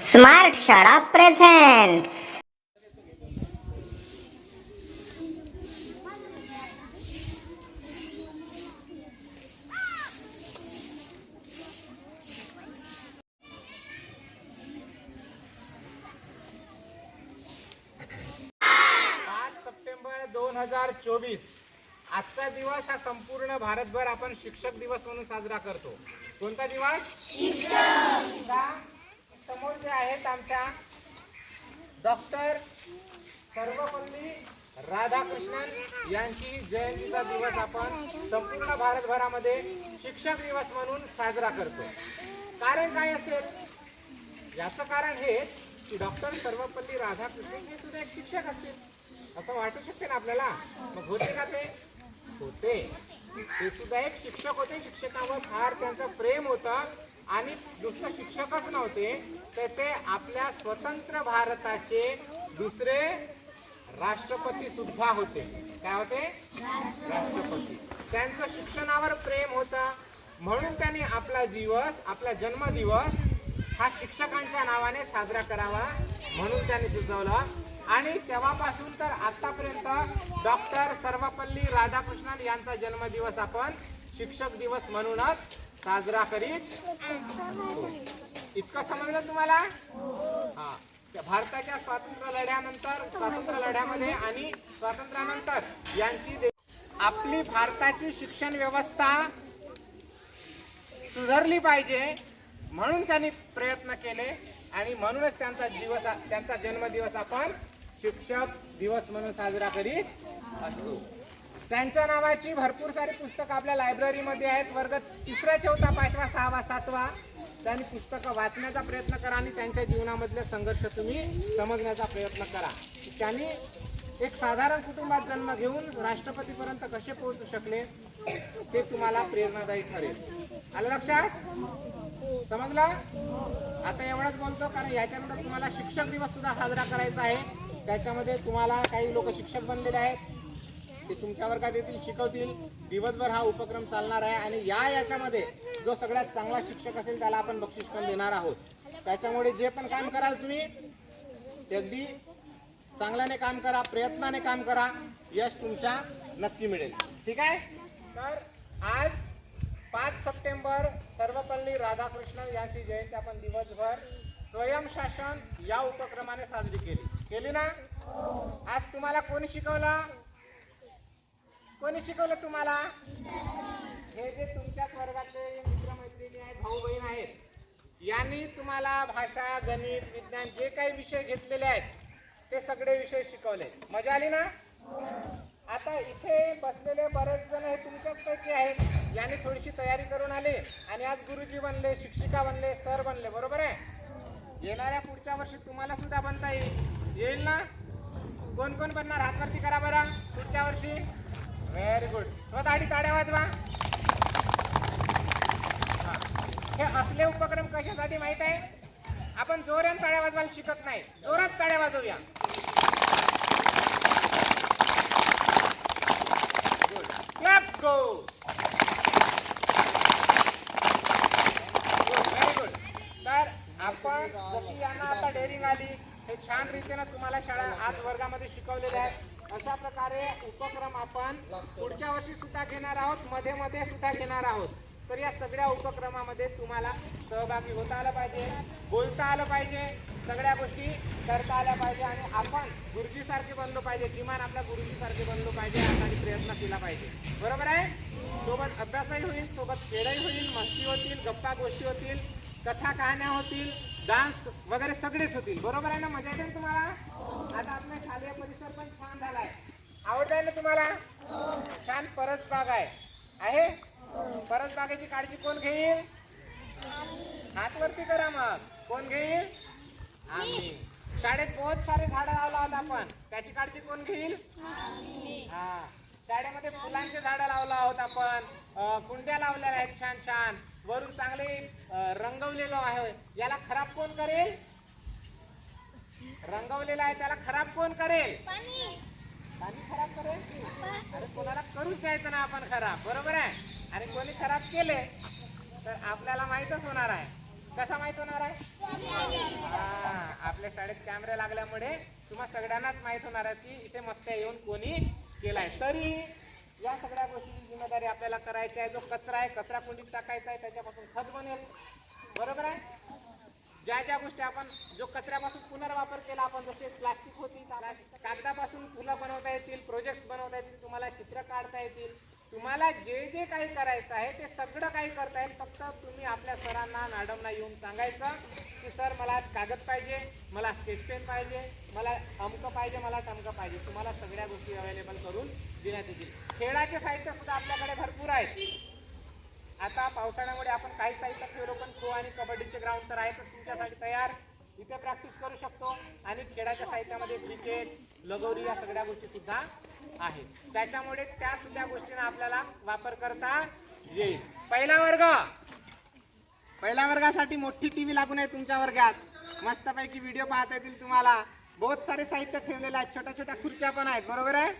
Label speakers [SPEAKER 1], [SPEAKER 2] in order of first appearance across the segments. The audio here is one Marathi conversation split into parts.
[SPEAKER 1] स्मार्ट शाळा प्रेझेंट्स
[SPEAKER 2] पाच सप्टेंबर दोन हजार चोवीस. आजचा दिवस हा संपूर्ण भारतभर आपण शिक्षक दिवस म्हणून साजरा करतो. कोणता दिवस? शिक्षक. समोर जे आहेत आमच्या डॉक्टर सर्वपल्ली राधाकृष्णन यांची जयंतीचा दिवस आपण संपूर्ण भारतभरामध्ये शिक्षक दिवस म्हणून साजरा करतो. कारण काय असेल? याचं कारण हे की डॉक्टर सर्वपल्ली राधाकृष्णन हे सुद्धा एक शिक्षक असतील. असं वाटू शकते ना आपल्याला? मग होते का ते? होते. ते सुद्धा एक शिक्षक होते. शिक्षकावर फार त्यांचं प्रेम होतं. आणि नुसतं शिक्षकच नव्हते तर ते आपल्या स्वतंत्र भारताचे दुसरे राष्ट्रपती सुद्धा होते. काय होते? राष्ट्रपती. त्यांचं शिक्षणावर प्रेम होतं. म्हणून त्यांनी आपला दिवस आपला जन्मदिवस हा शिक्षकांच्या नावाने साजरा करावा म्हणून त्यांनी सुचवलं. आणि तेव्हापासून तर आतापर्यंत डॉक्टर सर्वपल्ली राधाकृष्णन यांचा जन्मदिवस आपण शिक्षक दिवस म्हणूनच साजरा करीत? इतकं समजलं तुम्हाला? हा. भारताच्या स्वातंत्र्य लढ्यानंतर स्वातंत्र्य लढ्यामध्ये आणि स्वातंत्र्यानंतर यांची दे- आपली भारताची शिक्षण व्यवस्था सुधारली पाहिजे म्हणून त्यांनी प्रयत्न केले आणि म्हणूनच त्यांचा दिवस त्यांचा जन्मदिवस आपण शिक्षक दिवस म्हणून साजरा करीत असतो. त्यांच्या नावाची भरपूर सारी पुस्तकं आपल्या लायब्ररीमध्ये आहेत. वर्ग तिसरा चौथा पाचवा सहावा सातवा. त्यांनी पुस्तकं वाचण्याचा प्रयत्न करा आणि त्यांच्या जीवनामधले संघर्ष तुम्ही समजण्याचा प्रयत्न करा. त्यांनी एक साधारण कुटुंबात जन्म घेऊन राष्ट्रपतीपर्यंत कसे पोहोचू शकले ते तुम्हाला प्रेरणादायी ठरेल. आलं लक्षात? समजलं? आता एवढंच बोलतो कारण याच्यानंतर तुम्हाला शिक्षक दिवस सुद्धा साजरा करायचा आहे. त्याच्यामध्ये तुम्हाला काही लोक शिक्षक बनलेले आहेत. ते तुमच्या वर्गात येतील शिकवतील. दिवसभर हा उपक्रम चालणार आहे आणि या याच्यामध्ये जो सगळ्यात चांगला शिक्षक असेल त्याला आपण बक्षीस पण देणार आहोत. त्याच्यामुळे जे पण काम कराल तुम्ही ते अगदी चांगल्याने काम करा प्रयत्नाने काम करा. यश तुमच्या नक्की मिळेल. ठीक आहे? तर आज पाच सप्टेंबर सर्वपल्ली राधाकृष्णन यांची जयंती आपण दिवसभर स्वयंशासन या उपक्रमाने साजरी केली. केली ना? आज तुम्हाला कोणी शिकवलं? कोणी शिकवलं तुम्हाला? हे जे तुमच्याच वर्गातले मित्रमैत्रिणी आहेत भाऊ बहीण आहेत यांनी तुम्हाला भाषा गणित विज्ञान जे काही विषय घेतलेले आहेत ते सगळे विषय शिकवले. मजा आली ना? आता इथे बसलेले बरेच जण हे तुमच्याच पैकी आहेत. यांनी थोडीशी तयारी करून आले आणि आज गुरुजी बनले शिक्षिका बनले सर बनले बरोबर आहे? येणाऱ्या पुढच्या वर्षी तुम्हाला सुद्धा बनता येईल. येईल ना? कोण कोण बनणार? हातवरती करा बरं. गुड ताड्या वाजवा. हे. असले उपक्रम कशासाठी माहीत आहे? आपण जोरात ताड्या वाजवायला शिकत नाही. जोरात ताड्या वाजवूया. व्हेरी गुड तर आपण जशी यांना आता डेअरिंग आली हे छान रीतीनं तुम्हाला शाळा आज वर्गामध्ये शिकवलेले आहे अशा प्रकारे उपक्रम आपण पुढच्या वर्षी सुद्धा घेणार आहोत. मध्ये मध्ये सुद्धा घेणार आहोत. तर या सगळ्या उपक्रमामध्ये तुम्हाला सहभागी होता आलं पाहिजे बोलता आलं पाहिजे सगळ्या गोष्टी करता आल्या पाहिजे आणि आपण गुरुजीसारखे बनलो पाहिजे किमान आपल्या गुरुजीसारखे बनलो पाहिजे यासाठी प्रयत्न केला पाहिजे. बरोबर आहे? सोबत अभ्यासही होईल सोबत खेळही होईल मस्ती होतील गप्पा गोष्टी होतील कथा कहाण्या होतील डान्स वगैरे सगळेच होतील. बरोबर आहे ना? मजा येते ना तुम्हाला? आता आपला शालेय परिसर पण छान झालाय. आवडत आहे ना तुम्हाला? छान परस बाग आहे. आहे? परस बागेची काळजी कोण घेईल? हातवरती करा मग. कोण घेईल? आम्ही. शाळेत बहुत सारे झाडं लावला होता आपण. त्याची काळजी कोण घेईल? हा. शाळेमध्ये फुलांचे झाडं लावला आहोत आपण. कुंड्या लावलेल्या आहेत छान छान वरून चांगले रंगवलेलो आहे. याला खराब कोण करेल? रंगवलेला आहे त्याला खराब कोण करेल? पाणी. खराब करेल अरे कोणाला करूच द्यायचं ना आपण खराब बरोबर आहे? आणि कोणी खराब केले तर आपल्याला माहीतच होणार आहे. कसा माहीत होणार आहे? हा, शाळेत कॅमेरे लागल्यामुळे तुम्हा सगळ्यांनाच माहीत होणार आहे की इथे मस्त्या येऊन कोणी केलाय. तरी या सगळ्या गोष्टीची जिम्मेदारी आपल्याला करायची आहे. जो कचरा आहे कचरा कुंडीत टाकायचा आहे त्याच्यापासून खत बनेल. बरोबर आहे? ज्या ज्या गोष्टी आपण जो कचऱ्यापासून पुनर्वापर केला आपण जसे प्लास्टिक होती कागदापासून फुलं बनवता येतील प्रोजेक्ट बनवता येतील तुम्हाला चित्र काढता येतील. तुम्हाला जे जे काही करायचं आहे ते सगळं काही करता येईल. फक्त तुम्ही आपल्या सरांना मॅडमना येऊन सांगायचं की सर मला कागद पाहिजे मला स्केच पेन पाहिजे मला अमकं पाहिजे मला टमकं पाहिजे. तुम्हाला सगळ्या गोष्टी अवेलेबल करून देण्यात येतील खेळाचे साहित्य सुद्धा आपल्याकडे भरपूर आहेत. आता पावसाळ्यामुळे आपण काही साहित्य खेळलो पण खो आणि कबड्डीचे ग्राउंड तर आहेतच तुमच्यासाठी तयार. इथे प्रॅक्टिस करू शकतो. आणि खेळाच्या साहित्यामध्ये क्रिकेट लगोरी या सगळ्या गोष्टी सुद्धा आहेत त्याच्यामुळे त्या सुद्धा गोष्टींना आपल्याला वापर करता येईल. पहिला वर्ग. पहिल्या वर्गासाठी मोठी टीव्ही लागून आहे तुमच्या वर्गात. मस्तपैकी व्हिडिओ पाहता येतील तुम्हाला. बहुत सारे साहित्य ठेवलेले आहेत. छोट्या छोट्या खुर्च्या पण आहेत. बरोबर आहे?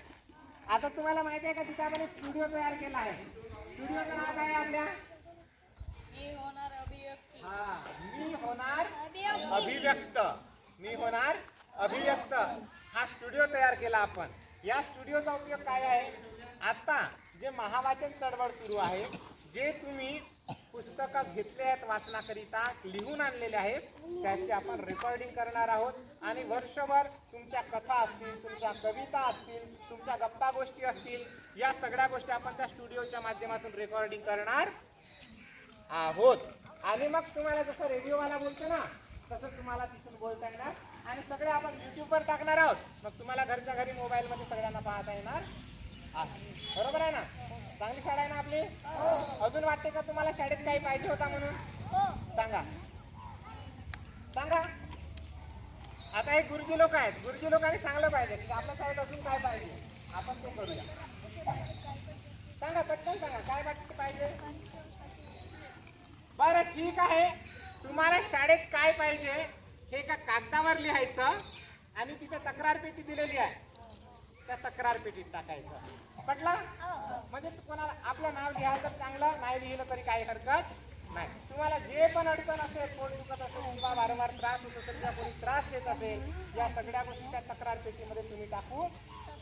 [SPEAKER 2] आता तुम्हाला माहिती आहे का तिथे आपण एक स्टुडिओ तयार केला आहे. स्टुडिओचं नाव काय आहे आपल्या?
[SPEAKER 3] मी होणार अभिव्यक्ती.
[SPEAKER 2] हा मी होणार
[SPEAKER 3] अभिव्यक्ती.
[SPEAKER 2] अभिव्यक्त. मी होणार अभिव्यक्त. हा स्टुडिओ तयार केला आपण. या स्टुडिओचा उपयोग काय आहे? आता जे महावाचन चळवळ सुरू आहे जे तुम्ही पुस्तकं घेतले आहेत वाचनाकरिता लिहून आणलेले आहेत त्याची आपण रेकॉर्डिंग करणार आहोत. आणि वर्षभर तुमच्या कथा असतील तुमच्या कविता असतील तुमच्या गप्पा गोष्टी असतील या सगळ्या गोष्टी आपण त्या स्टुडिओच्या माध्यमातून रेकॉर्डिंग करणार आहोत. आणि मग तुम्हाला जसं रेडिओवाला बोलतो ना तसं तुम्हाला तिथून बोलता येणार. आणि सगळे आपण युट्यूबवर टाकणार आहोत. मग तुम्हाला घरच्या घरी मोबाईलमध्ये सगळ्यांना पाहता येणार बरोबर आहे ना? चांगली शाळा आहे ना आपली? अजून वाटते का तुम्हाला शाळेत काही पाहिजे होता म्हणून? सांगा. सांगा. आता हे गुरुजी लोक आहेत. गुरुजी लोकांनी सांगलं पाहिजे की आपल्या शाळेत अजून काय पाहिजे? आपण ते करूया. सांगा पटकन सांगा काय वाटतं पाहिजे? बरं ठीक आहे. तुम्हाला शाळेत काय पाहिजे? हे एका कागदावर लिहायचं आणि तिथे तक्रार पेटी दिलेली आहे. त्या तक्रार पेटीत टाकायचं. पटलं? म्हणजे कोणाला आपलं नाव लिहायचं चांगलं नाही लिहिलं तरी काही हरकत नाही. तुम्हाला जे पण अडचण असेल पोट दुखत असेल उंबा वारंवार त्रास होत असेल किंवा कोणी त्रास देत असेल या सगळ्या गोष्टी त्या तक्रार पेटीमध्ये तुम्ही टाकू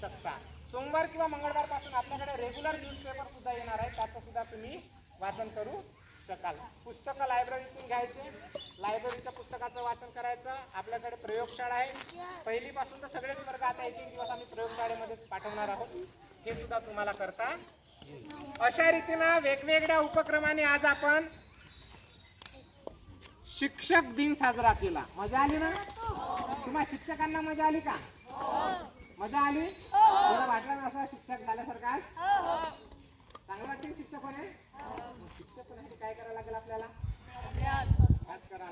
[SPEAKER 2] शकता. सोमवार किंवा मंगळवारपासून आपल्याकडे रेग्युलर न्यूजपेपर सुद्धा येणार आहे त्याचं सुद्धा तुम्ही वाचन करू पुस्तकाला पुस्तकं लायब्ररीतून घ्यायचे. लायब्ररीच्या पुस्तकाचं वाचन करायचं. आपल्याकडे प्रयोगशाळा आहे. पहिलीपासून तर सगळेच वर्ग आता एक एक दिवस आम्ही प्रयोगशाळेमध्ये पाठवणार आहोत. हे सुद्धा तुम्हाला करता. अशा रीतीनं वेगवेगळ्या उपक्रमाने आज आपण शिक्षक दिन साजरा केला. मजा आली ना? तुम्हा शिक्षकांना मजा आली का? मजा आली? तुला वाटलं ना असं शिक्षक झाल्यासारखं आज? चांगलं वाटते शिक्षक होणे? हो. शिक्षक होण्यासाठी काय करावं लागेल आपल्याला? अभ्यास. करावा